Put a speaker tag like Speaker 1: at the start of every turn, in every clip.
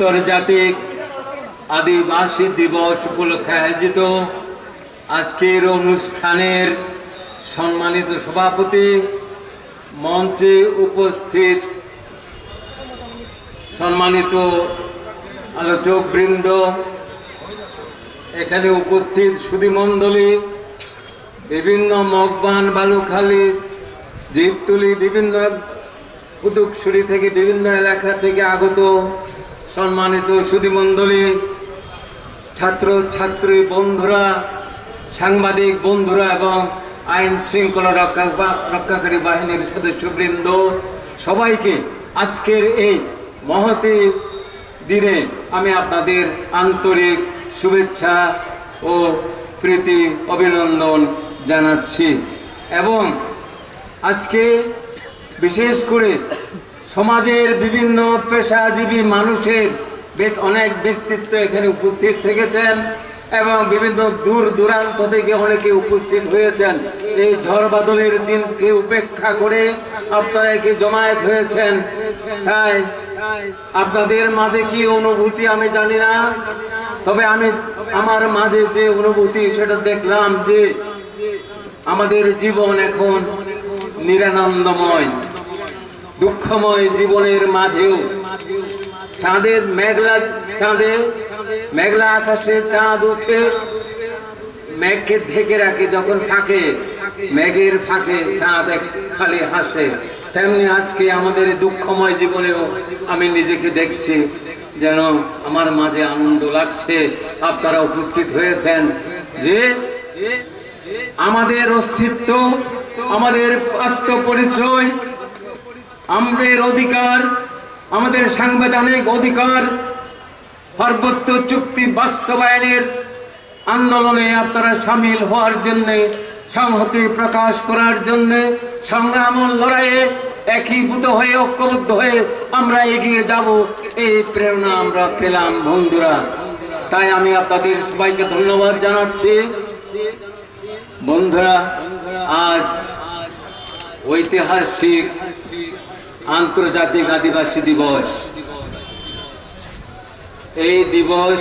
Speaker 1: আন্তর্জাতিক আদিবাসী দিবস উপলক্ষে আয়োজিত আজকের অনুষ্ঠানের সম্মানিত সভাপতি মঞ্চে উপস্থিত সম্মানিত আলোচক বৃন্দ এখানে উপস্থিত সুধীমণ্ডলী, বিভিন্ন মগবান, বালুখালী জীবতুলি বিভিন্ন কুতুকসুরি থেকে বিভিন্ন এলাকা থেকে আগত সম্মানিত সুধীমণ্ডলী, ছাত্র, ছাত্রী, বন্ধুরা, সাংবাদিক, বন্ধুরা এবং আইন শৃঙ্খলা রক্ষা রক্ষাকারী বাহিনীর সদস্যবৃন্দ, সবাইকে আজকের এই মহতি দিনে আমি আপনাদের আন্তরিক শুভেচ্ছা ও প্রীতি অভিনন্দন জানাচ্ছি এবং আজকে বিশেষ করে সমাজের বিভিন্ন পেশাজীবী মানুষের বেক- অনেক ব্যক্তিত্ব এখানে উপস্থিত থেকেছেন এবং বিভিন্ন দূর দূরান্ত থেকে অনেকে উপস্থিত হয়েছেন। এই ঝড় বাদলের দিনকে উপেক্ষা করে আপনারা একে জমায়েত হয়েছেন। তাই আপনাদের মাঝে কি অনুভূতি আমি জানি না। তবে আমি আমার মাঝে যে অনুভূতি, সেটা দেখলাম যে আমাদের জীবন এখন নিরানন্দময়। দুঃখময় জীবনের মাঝেও চাঁদের মেঘলা, চাঁদে মেঘলা আকাশে চাঁদ উঠে মেঘকে ঢেকে রাখে যখন ফাঁকে, মেঘের ফাঁকে চাঁদ এক খালি হাসে। তেমনি আজকে আমাদের দুঃখময় জীবনেও আমি নিজেকে দেখছি যেন আমার মাঝে আনন্দ লাগছে। আপনারা উপস্থিত হয়েছেন যে আমাদের অস্তিত্ব, আমাদের আত্মপরিচয় আমাদের অধিকার, আমাদের সাংবিধানিক অধিকার, পার্বত্য চুক্তি বাস্তবায়নের আন্দোলনে আপনারা সামিল হওয়ার জন্যে, সংহতি প্রকাশ করার জন্যে, সংগ্রাম লড়াইয়ে একীভূত হয়ে, ঐক্যবদ্ধ হয়ে আমরা এগিয়ে যাব। এই প্রেরণা আমরা পেলাম, বন্ধুরা। তাই আমি আপনাদের সবাইকে ধন্যবাদ জানাচ্ছি। বন্ধুরা, আজ ঐতিহাসিক আন্তর্জাতিক আদিবাসী দিবস। এই দিবস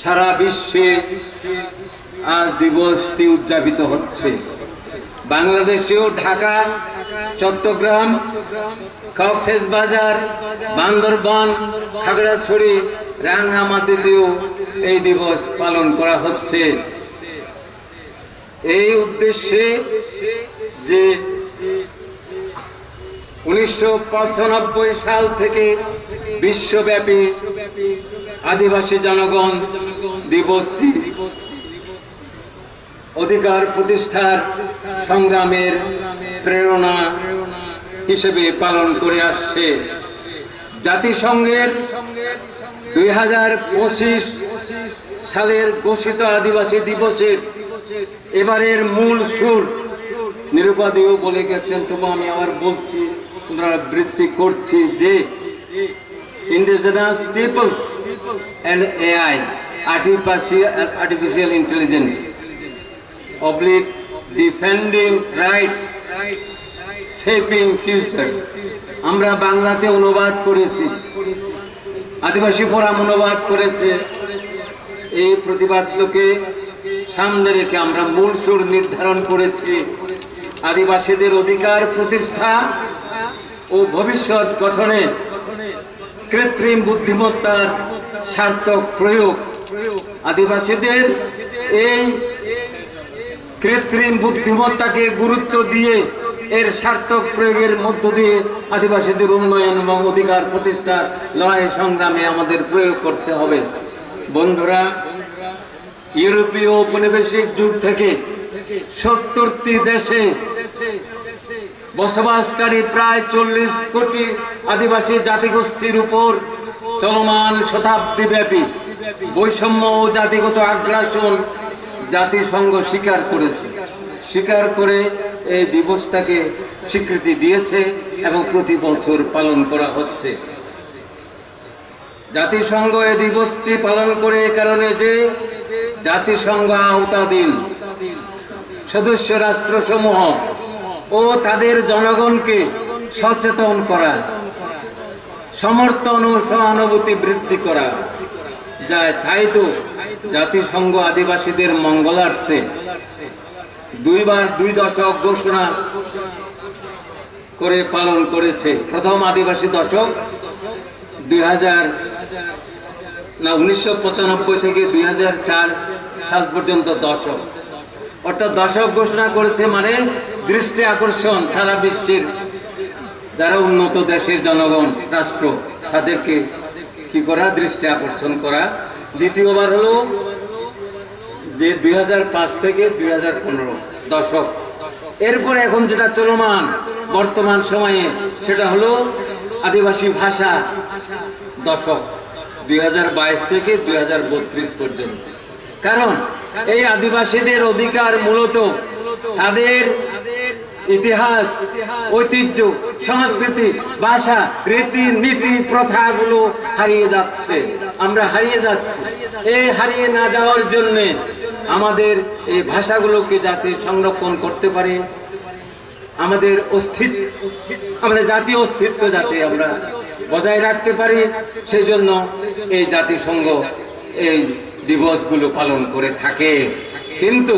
Speaker 1: সারা বিশ্বে আজ দিবসটি উদযাপিত হচ্ছে। বাংলাদেশেও ঢাকা, চট্টগ্রাম কক্সেস বাজার বান্দরবান, খাগড়াছড়ি, রাঙ্গামাটিতেও এই দিবস পালন করা হচ্ছে। এই উদ্দেশ্যে যে উনিশশো পঁচানব্বই সাল থেকে বিশ্বব্যাপী আদিবাসী জনগণ দিবসটি অধিকার প্রতিষ্ঠার সংগ্রামের প্রেরণা হিসেবে পালন করে আসছে। জাতিসংঘের দুই হাজার পঁচিশ সালের ঘোষিত আদিবাসী দিবসের এবারের মূল সুর নিরুপাধিও বলে গেছেন, তবু আমি আবার বলছি পুনরাবৃত্তি করছি যে indigenous peoples and AI artificial artificial intelligent oblique defending rights shaping future আমরা বাংলাতে অনুবাদ করেছি, আদিবাসী ফোরাম অনুবাদ করেছে। এই প্রতিবাদ্যকে সামনে রেখে আমরা মূল সুর নির্ধারণ করেছি। আদিবাসীদের অধিকার প্রতিষ্ঠা ও ভবিষ্যৎ গঠনে কৃত্রিম বুদ্ধিমত্তার সার্থক প্রয়োগ। আদিবাসীদের এই কৃত্রিম বুদ্ধিমত্তাকে গুরুত্ব দিয়ে এর সার্থক প্রয়োগের মধ্য দিয়ে আদিবাসীদের উন্নয়ন এবং অধিকার প্রতিষ্ঠার লড়াই সংগ্রামে আমাদের প্রয়োগ করতে হবে। বন্ধুরা, ইউরোপীয় ঔপনিবেশিক যুগ থেকে সত্তরটি দেশে বসবাসকারী প্রায় চল্লিশ কোটি আদিবাসী জাতিগোষ্ঠীর উপর চলমান শতাব্দী ব্যাপী বৈষম্য ও জাতিগত আগ্রাসন জাতিসংঘ স্বীকার করেছে। স্বীকার করে এই দিবসটাকে স্বীকৃতি দিয়েছে এবং প্রতি বছর পালন করা হচ্ছে। জাতিসংঘ এই দিবসটি পালন করে এ কারণে যে জাতিসংঘ আওতাধীন সদস্য রাষ্ট্রসমূহ ও তাদের জনগণকে সচেতন করা, সমর্থন ও সহানুভূতি বৃদ্ধি করা। যায় তাই তো জাতিসংঘ আদিবাসীদের মঙ্গলার্থে দুইবার দুই দশক ঘোষণা করে পালন করেছে। প্রথম আদিবাসী দশক দুই হাজার, না, উনিশশো পঁচানব্বই থেকে দুই হাজার চার সাল পর্যন্ত দশক। অর্থাৎ দশক ঘোষণা করেছে মানে দৃষ্টি আকর্ষণ, সারা বিশ্বের যারা উন্নত দেশের জনগণ, রাষ্ট্র, তাদেরকে কি করা? দৃষ্টি আকর্ষণ করা। দ্বিতীয়বার হলো যে দুই হাজার পাঁচ থেকে দুই হাজার পনেরো দশক। এরপরে এখন যেটা চলমান বর্তমান সময়ে, সেটা হলো আদিবাসী ভাষা দশক, দুই হাজার বাইশ থেকে দুই হাজার বত্রিশ পর্যন্ত। কারণ এই আদিবাসীদের অধিকার মূলত তাদের ইতিহাস, ঐতিহ্য, সংস্কৃতি, ভাষা, রীতি, নীতি, প্রথাগুলো হারিয়ে যাচ্ছে। আমরা হারিয়ে যাচ্ছি। এই হারিয়ে না যাওয়ার জন্যে আমাদের এই ভাষাগুলোকে যাতে সংরক্ষণ করতে পারে, আমাদের অস্তিত্ব আমাদের জাতীয় অস্তিত্ব যাতে আমরা বজায় রাখতে পারি সেই জন্য এই জাতিসংঘ এই দিবসগুলো পালন করে থাকে। কিন্তু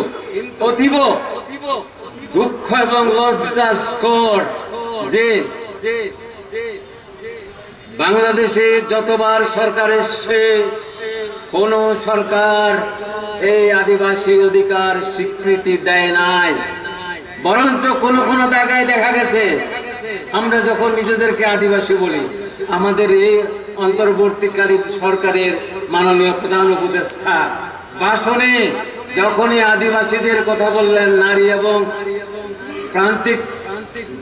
Speaker 1: অতীব দুঃখ এবং লজ্জাস্কর যে বাংলাদেশে যতবার সরকার এসছে, কোন সরকার এই আদিবাসী অধিকার স্বীকৃতি দেয় নাই। বরঞ্চ কোন কোন জায়গায় দেখা গেছে, আমরা যখন নিজেদেরকে আদিবাসী বলি আমাদের এই অন্তর্বর্তীকালী সরকারের মাননীয় প্রধান উপদেষ্টা ভাষণে যখনই আদিবাসীদের কথা বললেন, নারী এবং প্রান্তিক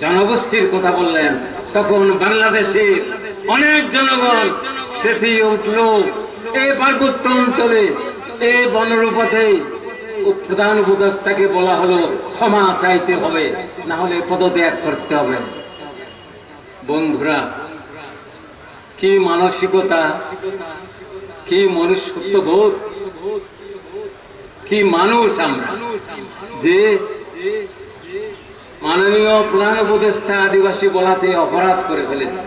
Speaker 1: জনগোষ্ঠীর কথা বললেন, তখন বাংলাদেশের অনেক জনগণ সেটি উঠল। এই পার্বত্য অঞ্চলে এই বনরূপথে প্রধান উপদেষ্টাকে বলা হলো, ক্ষমা চাইতে হবে না হলে পদত্যাগ করতে হবে। বন্ধুরা কি মানসিকতা, কি মনুষ্যত্ব বোধ? কি মানুষ আমরা? যে মাননীয় প্রধান উপদেষ্টা আদিবাসী বলাতে অপরাধ করে ফেলেছে।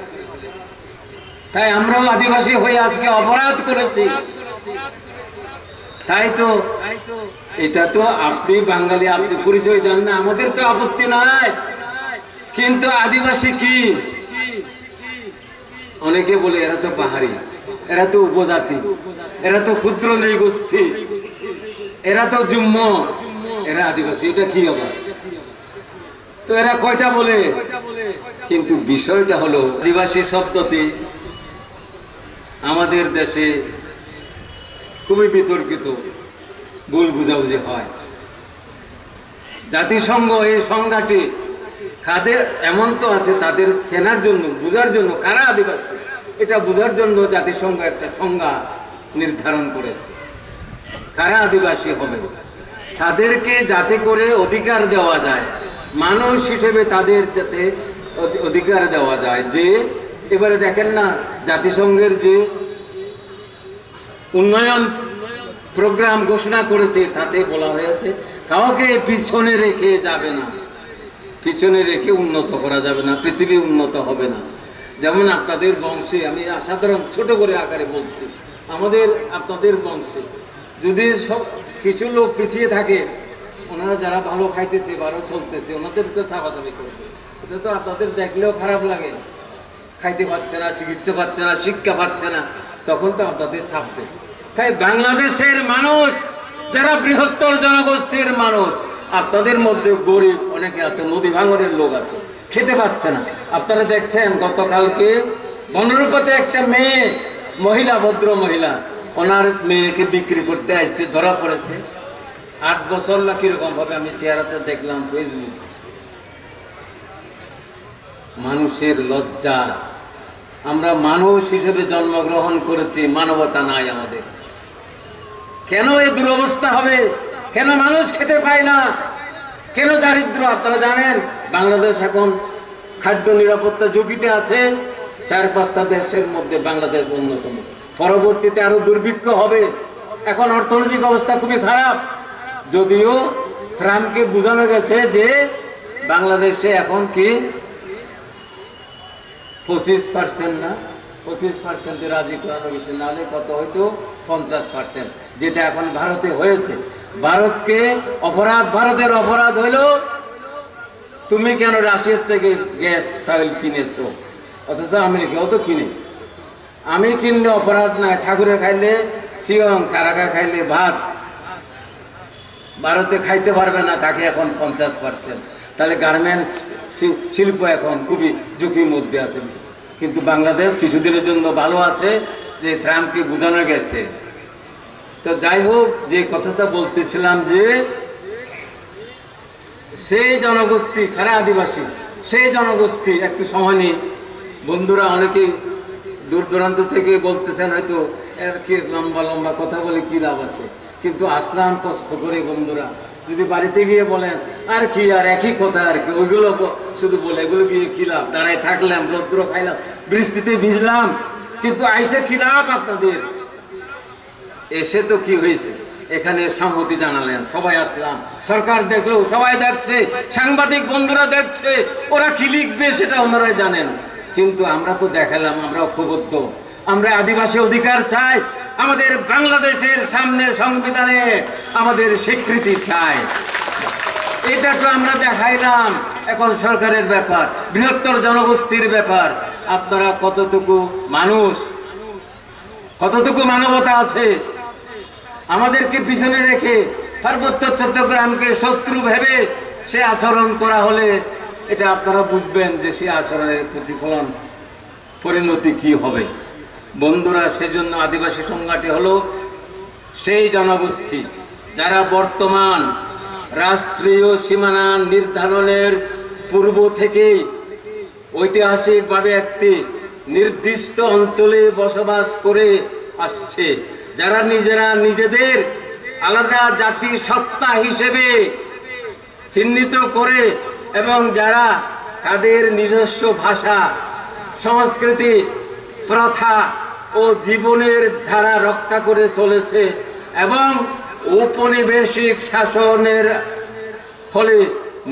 Speaker 1: তাই আমরাও আদিবাসী হয়ে আজকে অপরাধ করেছি। তাই তো এটা তো আপনি বাঙালি, আপনি পরিচয় দেন না, আমাদের তো আপত্তি নাই। কিন্তু আদিবাসী কি? অনেকে বলে, এরা তো পাহাড়ি, এরা তো উপজাতি, এরা তো ক্ষুদ্র নৃগোষ্ঠী, এরা তো জুম্ম, এরা আদিবাসী, এটা কি আবার? তো এরা কয়টা বলে? কিন্তু বিষয়টা হলো, আদিবাসী শব্দটি আমাদের দেশে খুবই বিতর্কিত, ভুল বুঝাবুঝি হয়। জাতিসংঘ এই সংজ্ঞাটি কাদের এমন তো আছে, তাদের চেনার জন্য, বোঝার জন্য, কারা আদিবাসী? এটা বোঝার জন্য জাতিসংঘ একটা সংজ্ঞা নির্ধারণ করেছে। কারা আদিবাসী হবে? তাদেরকে যাতে করে অধিকার দেওয়া যায়। মানুষ হিসেবে তাদের যাতে অধিকার দেওয়া যায় যে, এবারে দেখেন না, জাতিসংঘের যে উন্নয়ন প্রোগ্রাম ঘোষণা করেছে, তাতে বলা হয়েছে, কাউকে পিছনে রেখে যাবে না। পিছনে রেখে উন্নত করা যাবে না, পৃথিবী উন্নত হবে না। যেমন আপনাদের বংশে, আমি সাধারণ ছোট করে আকারে বলছি, আমাদের, আপনাদের বংশে যদি সব কিছু লোক পিছিয়ে থাকে, ওনারা যারা ভালো খাইতেছে, ভালো চলতেছে, ওনাদের তো চাপাচাপি করবে। এটা তো আপনাদের দেখলেও খারাপ লাগে। খাইতে পারছে না, চিকিৎসা পাচ্ছে না, শিক্ষা পাচ্ছে না, তখন তো আপনাদের ছাপবে। তাই বাংলাদেশের মানুষ, যারা বৃহত্তর জনগোষ্ঠীর মানুষ আপনাদের মধ্যে গরিব, অনেকে আছে, নদী ভাঙনের লোক আছে, খেতে পাচ্ছে না। আপনারা দেখছেন, গতকালকে বনরূপতে একটা মেয়ে, মহিলা, ভদ্র মহিলা, ওনার মেয়েকে বিক্রি করতে আসছে ধরা পড়েছে। আট বছর না কীরকম ভাবে আমি চেহারাতে দেখলাম ফেসবুক মানুষের লজ্জা। আমরা মানুষ হিসেবে জন্মগ্রহণ করেছি, মানবতা নাই আমাদের। কেন এই দুরবস্থা হবে? কেন মানুষ খেতে পায় না? কেন দারিদ্র? আপনারা জানেন, বাংলাদেশ এখন খাদ্য নিরাপত্তা ঝুঁকিতে আছে। চার পাঁচটা দেশের মধ্যে বাংলাদেশ অন্যতম। পরবর্তীতে আরও দুর্ভিক্ষ হবে। এখন অর্থনৈতিক অবস্থা খুবই খারাপ। যদিও ট্রাম্পকে বোঝানো গেছে যে বাংলাদেশে এখন কি পঁচিশ পার্সেন্ট না, পঁচিশ পার্সেন্টে রাজি করানো হয়েছে। নাহলে কত হয়তো পঞ্চাশ পার্সেন্ট, যেটা এখন ভারতে হয়েছে। ভারতকে অপরাধ, ভারতের অপরাধ হলো তুমি কেন রাশিয়ার থেকে গ্যাস তাহলে কিনেছো? অথচ আমেরিকাও তো কিনে। আমি কিনলে অপরাধ নাই, ঠাকুরে খাইলে শিয়ং কারাকা খাইলে ভাত। ভারতে খাইতে পারবে না, তাকে এখন পঞ্চাশ পার্সেন্ট। তাহলে গার্মেন্টস শিল্প এখন খুবই ঝুঁকির মধ্যে আছে। কিন্তু বাংলাদেশ কিছুদিনের জন্য ভালো আছে যে, ট্রাম্পকে বোঝানো গেছে। তো যাই হোক, যে কথাটা বলতেছিলাম যে সেই জনগোষ্ঠী খারা আদিবাসী, সেই জনগোষ্ঠী একটু সময় নেই। বন্ধুরা অনেকে দূর দূরান্ত থেকে বলতেছেন, হয়তো কি লম্বা লম্বা কথা বলে কি লাভ আছে? কিন্তু আসলাম কষ্ট করে বন্ধুরা, যদি বাড়িতে গিয়ে বলেন, আর কি আর একই কথা আর কি, ওইগুলো শুধু বলে, এগুলো গিয়ে কি লাভ? দাঁড়ায় থাকলাম, রৌদ্র খাইলাম বৃষ্টিতে ভিজলাম, কিন্তু আইসে কি লাভ আপনাদের? এসে তো কি হয়েছে? এখানে সম্মতি জানালেন, সবাই আসলাম। সরকার দেখল, সবাই দেখছে, সাংবাদিক বন্ধুরা দেখছে, ওরা কি লিখবে সেটা ওনারাই জানেন। কিন্তু আমরা তো দেখালাম, আমরা ঐক্যবদ্ধ। আমরা আদিবাসী অধিকার চাই, আমাদের বাংলাদেশের সামনে সংবিধানে আমাদের স্বীকৃতি চাই। এটা তো আমরা দেখাইলাম, এখন সরকারের ব্যাপার, বৃহত্তর জনগোষ্ঠীর ব্যাপার। আপনারা কতটুকু মানুষ, কতটুকু মানবতা আছে আমাদেরকে পিছনে রেখে পার্বত্য চট্টগ্রামকে শত্রু ভেবে সে আচরণ করা হলে এটা আপনারা বুঝবেন যে সে আচরণের প্রতিফলন, পরিণতি কি হবে। বন্ধুরা, সেজন্য আদিবাসী সংজ্ঞাটি হলো সেই জনগোষ্ঠী যারা বর্তমান রাষ্ট্রীয় সীমানা নির্ধারণের পূর্ব থেকেই ঐতিহাসিকভাবে একটি নির্দিষ্ট অঞ্চলে বসবাস করে আসছে। যারা নিজেরা নিজেদের আলাদা জাতি, সত্তা হিসেবে চিহ্নিত করে এবং যারা তাদের নিজস্ব ভাষা, সংস্কৃতি, প্রথা ও জীবনের ধারা রক্ষা করে চলেছে এবং ঔপনিবেশিক শাসনের ফলে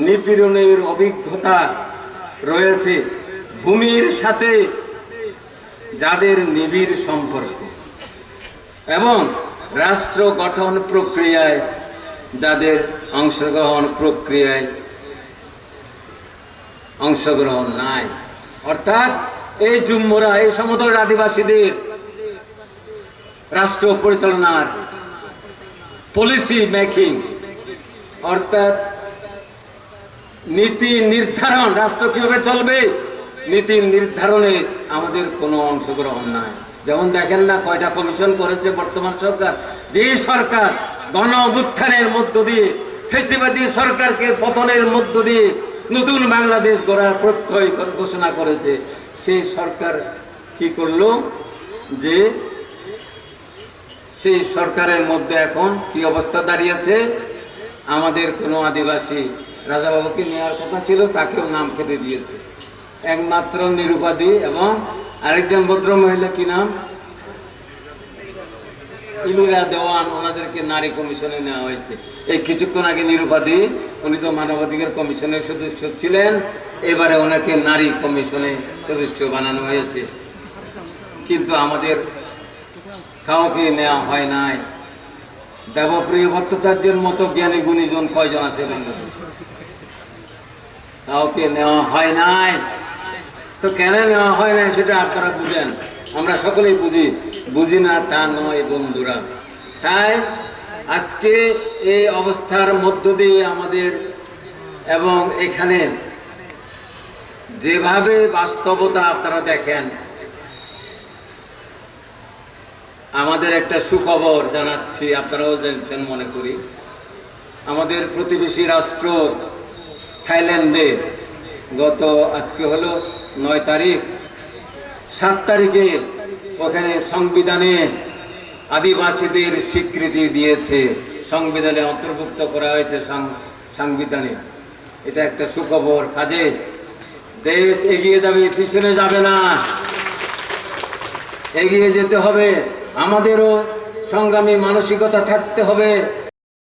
Speaker 1: নিপীড়নের অভিজ্ঞতা রয়েছে। ভূমির সাথে যাদের নিবিড় সম্পর্ক। এবং রাষ্ট্র গঠন প্রক্রিয়ায়, যাদের অংশগ্রহণ প্রক্রিয়ায় অংশগ্রহণ নাই। অর্থাৎ এই জুম্মরা, এই সমতল আদিবাসীদের রাষ্ট্র পরিচালনার পলিসি মেকিং অর্থাৎ নীতি নির্ধারণ, রাষ্ট্র কীভাবে চলবে? নীতি নির্ধারণে আমাদের কোনো অংশগ্রহণ নাই। যেমন দেখেন না কয়টা কমিশন করেছে বর্তমান সরকার? যে সরকার গণ অভ্যুত্থানের মধ্য দিয়ে, ফেসিবাদী সরকারকে পতনের মধ্য দিয়ে নতুন বাংলাদেশ গড়ার প্রত্যয় ঘোষণা করেছে। সেই সরকার কি করল? যে সেই সরকারের মধ্যে এখন কি অবস্থা দাঁড়িয়েছে আমাদের কোনো আদিবাসী রাজাবাবুকে নেওয়ার কথা ছিল, তাকেও নাম খেতে দিয়েছে। একমাত্র নিরুপাধি এবং আরেকজন ভদ্র মহিলা কি নাম? ইমিরা দেওয়ান, ওনাদেরকে নারী কমিশনে নেওয়া হয়েছে। এই কিছুক্ষণ আগে নিরুপাধি, উনি তো মানবাধিকার কমিশনের সদস্য ছিলেন, এবারে ওনাকে নারী কমিশনে সদস্য বানানো হয়েছে। কিন্তু আমাদের কাউকে নেওয়া হয় নাই। দেবপ্রিয় ভট্টাচার্যের মতো জ্ঞানী গুণীজন কয়জন আছে বাংলাদেশে কাউকে নেওয়া হয় নাই। তো কেন নেওয়া হয় নাই সেটা আপনারা বুঝেন। আমরা সকলেই বুঝি বুঝি না, তা নয় বন্ধুরা। তাই আজকে এই অবস্থার মধ্য দিয়ে আমাদের এবং এখানে যেভাবে বাস্তবতা আপনারা দেখেন, আমাদের একটা সুখবর জানাচ্ছি, আপনারাও জানছেন মনে করি। আমাদের প্রতিবেশী রাষ্ট্র থাইল্যান্ডে গত, আজকে হলো নয় তারিখ, সাত তারিখে ওখানে সংবিধানে আদিবাসীদের স্বীকৃতি দিয়েছে। সংবিধানে অন্তর্ভুক্ত করা হয়েছে সংবিধানে এটা একটা সুখবর। কাজে দেশ এগিয়ে যাবে, পিছনে যাবে না। এগিয়ে যেতে হবে। আমাদেরও সংগ্রামী মানসিকতা থাকতে হবে।